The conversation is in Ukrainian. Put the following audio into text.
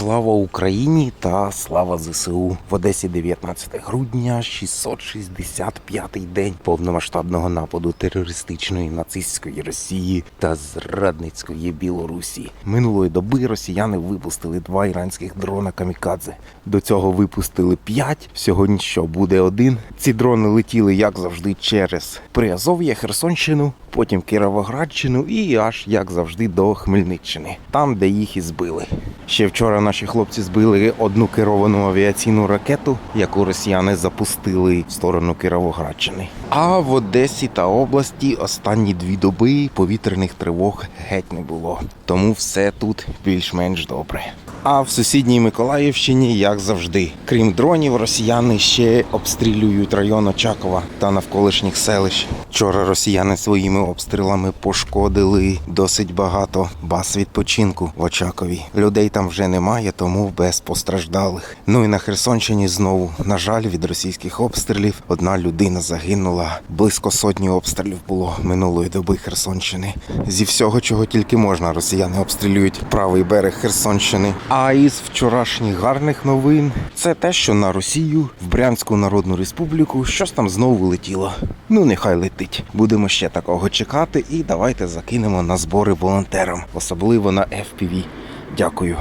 Слава Україні та слава ЗСУ в Одесі 19 грудня, 665-й день повномасштабного нападу терористичної нацистської Росії та зрадницької Білорусі. Минулої доби росіяни випустили два іранських дрона камікадзе. До цього випустили п'ять. Сьогодні що буде один. Ці дрони летіли як завжди через Приазов'я, Херсонщину, потім Кіровоградщину і аж як завжди до Хмельниччини, там, де їх і збили. Ще вчора наші хлопці збили одну керовану авіаційну ракету, яку росіяни запустили в сторону Кіровоградщини. А в Одесі та області останні дві доби повітряних тривог геть не було. Тому все тут більш-менш добре. А в сусідній Миколаївщині, як завжди, крім дронів, росіяни ще обстрілюють район Очакова та навколишніх селищ. Вчора росіяни своїми обстрілами пошкодили досить багато баз відпочинку в Очакові. Людей там вже немає, тому без постраждалих. Ну і на Херсонщині знову, на жаль, від російських обстрілів одна людина загинула. Близько сотні обстрілів було минулої доби Херсонщини. Зі всього, чого тільки можна, росіяни обстрілюють правий берег Херсонщини. А із вчорашніх гарних новин це те, що на Росію, в Брянську Народну Республіку, щось там знову летіло. Ну, нехай летить. Будемо ще такого чекати, і давайте закинемо на збори волонтерам, особливо на FPV. Дякую.